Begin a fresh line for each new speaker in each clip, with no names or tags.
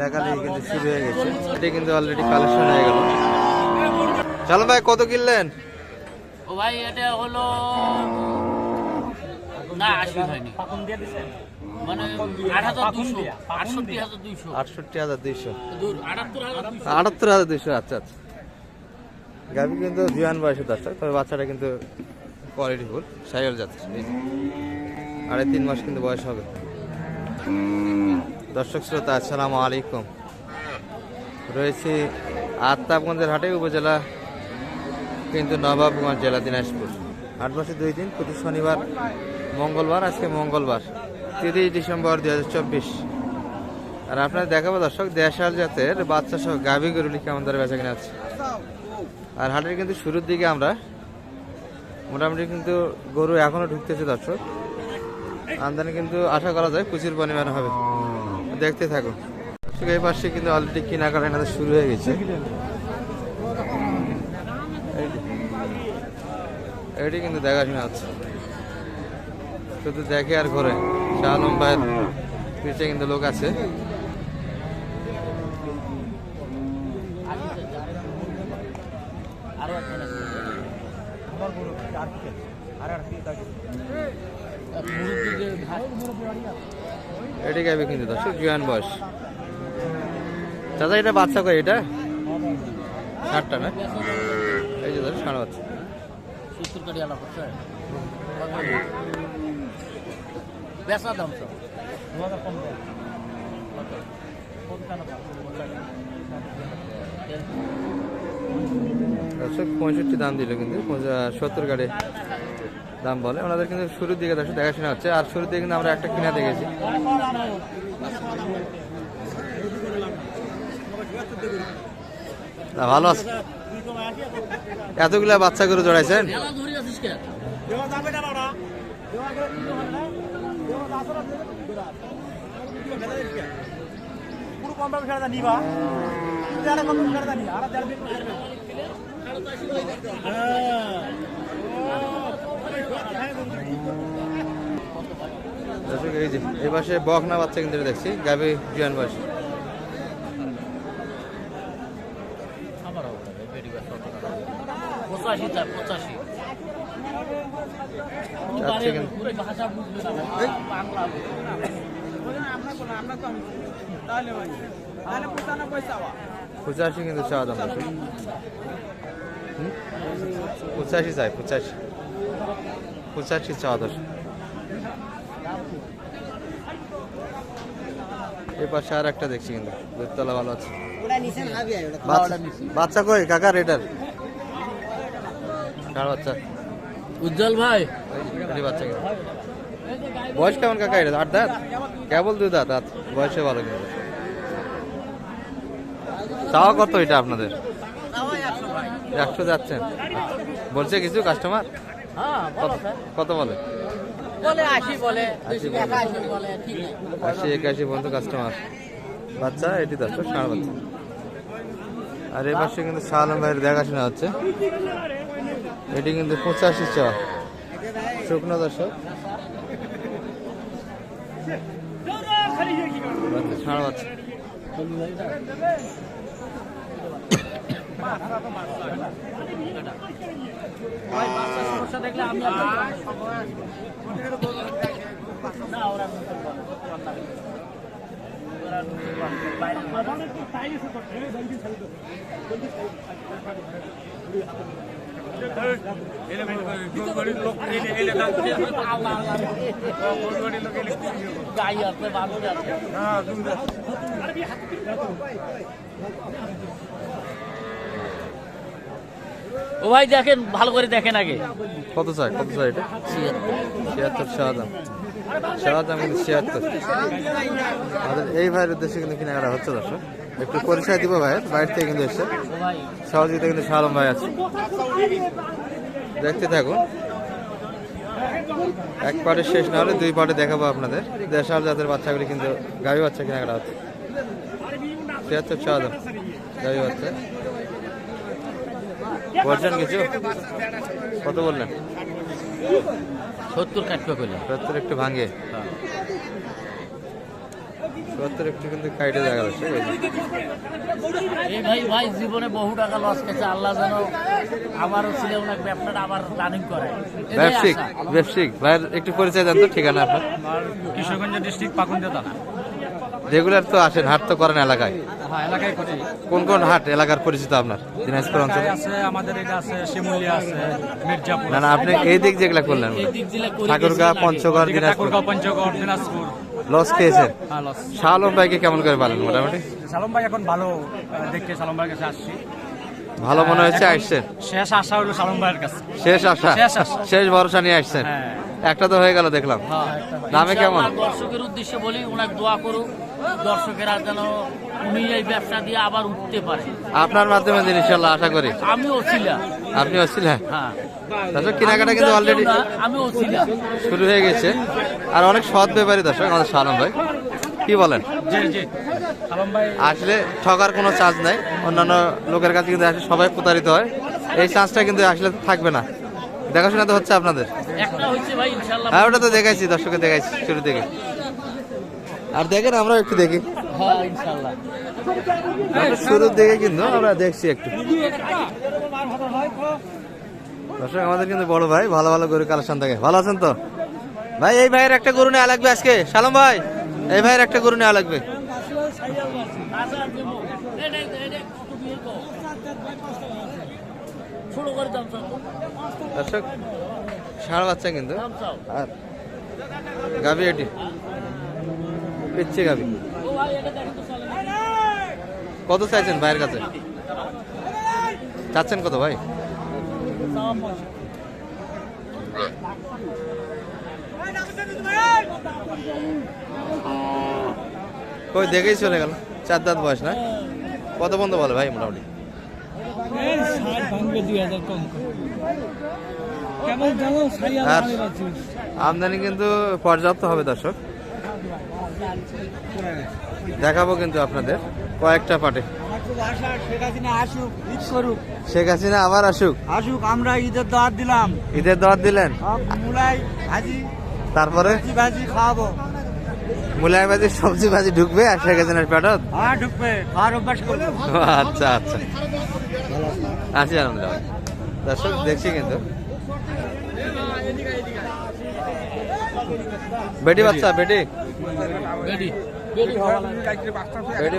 লেখালেখি কিন্তু শুরু হয়ে গেছে। এটি কিন্তু অলরেডি কালেকশন হয়ে গেল। চলো ভাই কত কিনলেন?
ও ভাই এটা হলো না আশি হয়নি। মানে হাজার আটাত্তর দুইশো।
আচ্ছা আচ্ছা। গাভি কিন্তু জুয়ান বয়সে তবে বাচ্চাটা কিন্তু কোয়ালিটি ফুল সাইকেল যাচ্ছে। আড়াই তিন মাস কিন্তু বয়স হবে। দর্শক শ্রোতা, আসসালামু আলাইকুম। রয়েছে আত্মাবগঞ্জের হাটে, উপজেলা কিন্তু নবাবগঞ্জ জেলা দিনাজপুর। আট মাসে দুই দিন, প্রতি শনিবার, মঙ্গলবার, আজকে মঙ্গলবার, তিরিশ ডিসেম্বর দু হাজার চব্বিশ। আর আপনার দেখাবো দর্শক, দেশাল জাতের বাচ্চা সহ গাভী গরুলি কেমন দরে বেচা কিনা আছে আর হাটের কিন্তু শুরুর দিকে আমরা মোটামুটি কিন্তু গরু এখনও ঢুকতেছে দর্শক। আমদানি কিন্তু আশা করা যায় প্রচুর পরিমাণে হবে। দেখতে দর্শক, এই পাশে কিন্তু অলরেডি কেনাকাটা এনাদের শুরু হয়ে গেছে। এটি কিন্তু দেখাশোনা হচ্ছে শুধু দেখে আর ঘরে। শাহ আলম পিছিয়ে কিন্তু লোক আছে।
আরও আছে।
এটি গাইবে কিন্তু দর্শক, জুয়ান বয়স। চাচা, এটা বাচ্চা করে এটা? ষাটটা, না? এই যে ধর ষাট বাচ্চা।
বেচা দাম তো
পঁয়ষট্টি দাম দিল কিন্তু সত্তর গাড়ি। দাম বলে। ওনাদের কিন্তু শুরুর দিকে দেখাশোনা হচ্ছে। আর শুরুর দিকে আমরা একটা কিনা দেখেছি। ভালো আছে। এতগুলা বাচ্চা করে জড়াইছেন?
আছিস কে
দর্শক, এই যে, এই পাশে বকনা বাচ্চা কিন্তু দেখছি গাবি জুয়ান বয়স।
না
কিন্তু। চাওয়া দাম। পঁচাশি চাই, পঁচাশি। পঁচাশি চাওয়া দর্শক এই পাশে আর একটা দেখছি কিন্তু দুধতলা ভালো আছে। বাচ্চা বাচ্চা কই? কাকার এটার কার বাচ্চা।
উজ্জ্বল ভাই।
বাচ্চা বয়স কেমন কাকা এটা? আট দাঁত? কেবল দুই দাঁত দাঁত। বয়সে ভালো কিন্তু। চাওয়া কত এটা আপনাদের? একশো যাচ্ছেন। বলছে কিছু কাস্টমার। কত বলে?
বলে আশি বলে
আশি
একাশি
পর্যন্ত কাস্টমার বাচ্চা এটি দর্শক ষাঁড় বাচ্চা। আর এই পাশে কিন্তু আলম ভাইয়ের দেখাশোনা হচ্ছে। এটি কিন্তু পঁচাশি চ। শুকনো দর্শক। বাচ্চা, ষাঁড় বাচ্চা।
দেখলে আমি মানুষ। গাই আছে আছে ও ভাই দেখেন, ভালো করে দেখেন আগে।
কত চাই? কত চাই এটা? ছিয়াত্তর শাহজাম শাহজাম কিন্তু ছিয়াত্তর। আমাদের এই ভাইয়ের উদ্দেশ্যে কিন্তু কেনাকাটা হচ্ছে, দর্শক। একটু পরিচয় দিব ভাইয়ের, বাইরে থেকে কিন্তু এসছে
ও
সহযোগিতা কিন্তু শাহ ভাই আছে। দেখতে থাকুন। এক পার্টে শেষ না হলে দুই পার্টে দেখাবো আপনাদের। দেশাল জাতের বাচ্চাগুলি কিন্তু গাভী বাচ্চা কেনাকাটা হচ্ছে। ছিয়াত্তর শাহজাম গাভী বাচ্চা। বলছেন কিছু? কত বললেন?
সত্তর কাটবে কইলে
সত্তর একটু ভাঙে। সত্তর একটু কিন্তু কাইটে দেখা যাচ্ছে এই
ভাই ভাই জীবনে বহু টাকা লস খেয়েছে। আল্লাহ যেন আমারও ছিল ওনার ব্যবসাটা আবার রানিং করে। এটাই
ব্যবসায়িক ব্যবসায়িক ভাইয়ের একটু পরিচয় দেন তো ঠিকানা আপনার।
কিশোরগঞ্জ ডিস্ট্রিক্ট পাকুন্দিয়া থানা।
রেগুলার তো আসেন হাট তো করেন এলাকায়। কোন কোন হাট এলাকার পরিচিত আপনার? দিনাজপুর অঞ্চলে?
আছে আমাদের এটা আছে শিমুলিয়া আছে মির্জাপুর
না না আপনি এই দিক যেগুলা করলেন।
এই দিক দিলে করে
ঠাকুরগাঁ পঞ্চগড় দিনাজপুর।
ঠাকুরগাঁও পঞ্চগড় দিনাজপুর।
লস খেয়েছেন?
হ্যাঁ
আলম ভাইকে কেমন করে পালেন মোটামুটি?
সালম ভাই এখন ভালো আহ, দেখে সালম ভাইয়ের কাছে আসছি।
ভালো মনে হচ্ছে আসছেন?
শেষ আশা হলো সালম ভাইয়ের কাছে।
শেষ আশা?
শেষ
ভরসা নিয়ে আসছেন?
হ্যাঁ।
একটা তো হয়ে গেল দেখলাম।
হ্যাঁ।
দামে কেমন?
দর্শকের উদ্দেশ্যে বলি ওনাকে দোয়া করুক। দর্শকেরা যেন উনি এই ব্যবসা দিয়ে আবার উঠতে পারে।
আপনার মাধ্যমে দিন ইনশাল্লাহ আশা করি।
আমিও ছিলাম
আপনি আসছিলেন
হ্যাঁ।
দর্শক কেনাকাটা কিন্তু অলরেডি
আমিও ছিলাম
শুরু হয়ে গেছে। আর অনেক সৎ ব্যাপারী দর্শক আমাদের শালম ভাই। কি বলেন?
জি জি। সালম ভাই।
আসলে ঠকার কোনো চান্স নাই। অন্যান্য লোকের কাছে কিন্তু আসলে সবাই প্রতারিত হয়। এই চান্সটা কিন্তু আসলে থাকবে না। দেখাশোনা তো হচ্ছে আপনাদের।
একটা হচ্ছে ভাই ইনশাআল্লাহ
হ্যাঁ ওটা তো দেখাইছি দর্শকে দেখাইছি শুরু থেকে। আর দেখেন আমরা একটু দেখি।
হ্যাঁ
আমরা শুরুর দিকে কিন্তু আমরা দেখছি একটু। দর্শক আমাদের কিন্তু বড় ভাই ভালো ভালো গরু কালেকশন থাকে ভালো আছেন তো? ভাই এই ভাইয়ের একটা গরু নেওয়া লাগবে আজকে? সালাম ভাই এই ভাইয়ের একটা গরু নেওয়া লাগবে। দর্শক ষাঁড় বাচ্চা কিন্তু। আর গাবি এটি। পিচ্ছে গাবি। কত চাইছেন ভাইয়ের কাছে? চাচ্ছেন কত ভাই। কই, দেখেই চলে গেল। চার দাঁত বয়স, না? কত বন্ধ বলে ভাই মোটামুটি? আর আমদানি কিন্তু পর্যাপ্ত হবে দর্শক। দেখাবো কিন্তু আপনাদের কয়েকটা পাটে
শেখ হাসিনা
আবার আসুক।
আসুক আমরা ঈদের দাওয়াত দিলাম।
ঈদের দাওয়াত দিলেন? তারপরে?
ভাজি খাওয়াবো।
মুলাই ভাজি সবজি ভাজি ঢুকবে আর শেখ হাসিনার পেটত
হ্যাঁ ঢুকবে খাওয়ার অভ্যাস করব।
আচ্ছা আচ্ছা। আছি আলহামদুলিল্লাহ। দর্শক দেখছি কিন্তু বেটি বাচ্চা বেটি। বেটি।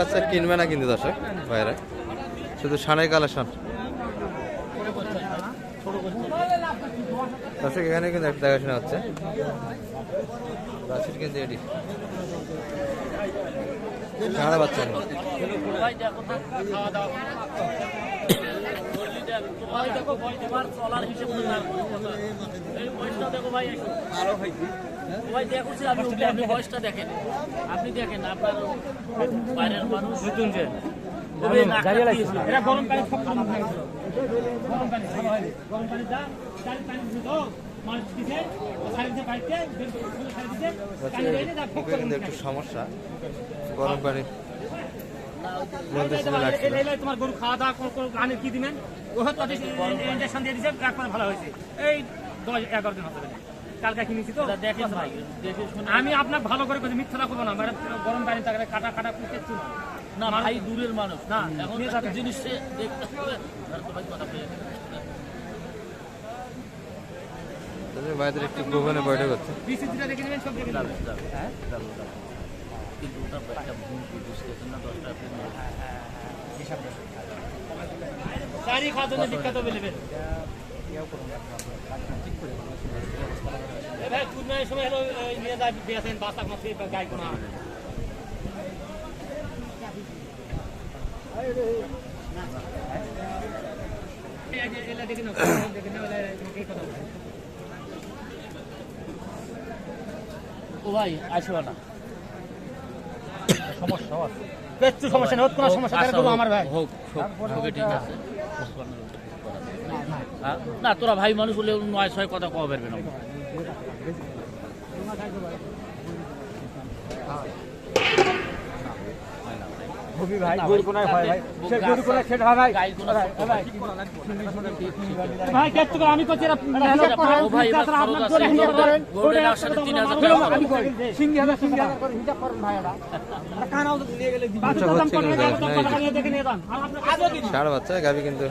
বাচ্চা কিনবে না কিন্তু দর্শক বাইরে শুধু সানাই কালেকশন। দর্শক এখানে কিন্তু একটা দেখাশোনা হচ্ছে। কিন্তু এটি। সারা বাচ্চা। নেই।
দেখো তো, খাওয়া দাওয়া। বললি দেখ, ভাই দেখো, ভাই তোমার চলার হিসেব এই বয়সটা দেখো ভাই একটু। ভাই দেখো যে আপনি উঠে আপনি বয়সটা দেখেন। আপনি দেখেন আপনার বাইরের মানুষ নতুন যে। গরম পানি সব গরম পানি গরম পানি গরম পানি দা চারি পানি দিতে মানুষ দিছে সারি দিতে পাইতে সারি দিতে পানি দেয় না দা
মুখে কিন্তু একটু সমস্যা। গরম পানি বলতে শুনে লাগছিল
এই- এই- এই তোমার গরু খাওয়া দাওয়া কোন কোন গানে কি দিবেন? ও হয়তো ইঞ্জেকশন দিয়ে দিয়েছে একবার ভালো হয়েছে। এই দশ এগারো দিন হতে কালকে কিনেছি তো?
দেখেন ভাই
আমি আপনার ভালো করে মিথ্যা করব না। গরম পানি তাকে কাটা কাটা চুন
না ভাই দূরের মানুষ।
না,
এখন। জিনিস দেখতে
তাদের বাইরে একটু গোপনে বৈঠক হচ্ছে।
বিসিসিটা দেখে নেবেন সব দেখে নেবেন।
কিন্তু ওটা একটা ভুল
চারি খাওয়ার জন্য বিখ্যাত বেলেবেন ভাই কুরবানির সময় হলো নিয়ে যায় বেসেন বাস্তা মাছি গাই কোনা দেখে নাও দেখে নাও কথা
ও ভাই আসবে না।
কিচ্ছু সমস্যা। নেই কোনো সমস্যা গরু আমার ভাই।
হোক ঠিক আছে। হ্যাঁ? না তোরা ভাই মানুষ বলে নয় ছয় কথা কওয়া পারবে না।
হবি ভাই গরু কোনায় হয় ভাই সে গরু কোনায় সেটা হয় ভাই। ভাই, ভাই
ভাই কেটে আমি করছি এরা
ও ভাই,
আপনার জোরে হিসাব করেন,
তিন হাজার
দাম
টাকা।
আমি করি। সিঙ্গি হাজার, সিঙ্গি হাজার করে হিসাব করেন ভাই ওরা। কানা ওদের নিয়ে গেলে দিবি।
আচ্ছা,
দাম
হচ্ছে কিন্তু
দেখে নিয়ে যান। আর
বাচ্চা গাবি কিন্তু।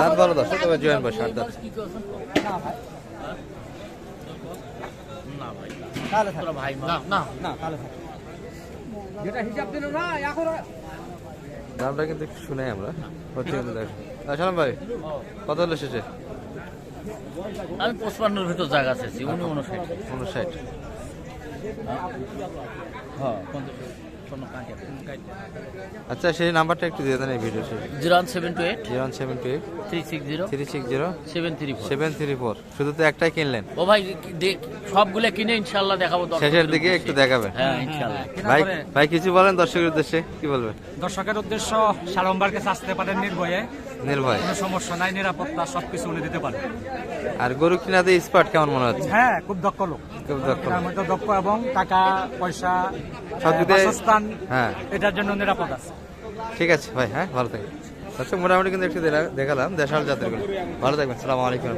দাঁত ভালো দর্শক তবে জয়েন বয় ষাট দাঁত
কি করছেন? না ভাই
তাহলে
ভাই না না
না তাহলে থাক। যেটা হিসাব দিল না এখন
দামটা কিন্তু একটু শুনে আমরা। হচ্ছে কিন্তু দেখো। আসলাম ভাই কত হলো শেষে।
আমি পঁচপান্নর ভিতর জায়গা আছে উনি উনষাট।
উনষাট।
হ্যাঁ
আচ্ছা সেই নাম্বারটা একটু দিয়ে দেন এই ভিডিও শেষে
zero one seven two eight
zero one seven two eight
three six zero
three six zero
seven three four
seven three four. শুধু তো একটাই কিনলেন?
ও ভাই সবগুলো কিনে ইনশাল্লাহ দেখাবো
শেষের দিকে একটু দেখাবেন।
হ্যাঁ ইনশাল্লাহ
ভাই ভাই কিছু বলেন দর্শকের উদ্দেশ্যে কি বলবেন?
দর্শকের উদ্দেশ্য সালম্বার কাছে আসতে পারেন নির্ভয়ে।
নির্ভয়।
কোনো সমস্যা নাই নিরাপত্তা সবকিছু উনি দিতে পারেন।
আর গরু কিনাতে স্পট কেমন মনে হচ্ছে?
হ্যাঁ খুব দক্ষ লোক।
দক্ষ
এবং টাকা পয়সা বাসস্থান
হ্যাঁ।
এটার জন্য নিরাপদ আছে।
ঠিক আছে ভাই হ্যাঁ ভালো থাকবেন আচ্ছা মোটামুটি কিন্তু একটু দেখালাম দেশাল জাতের ভালো থাকবেন সালাম আলাইকুম।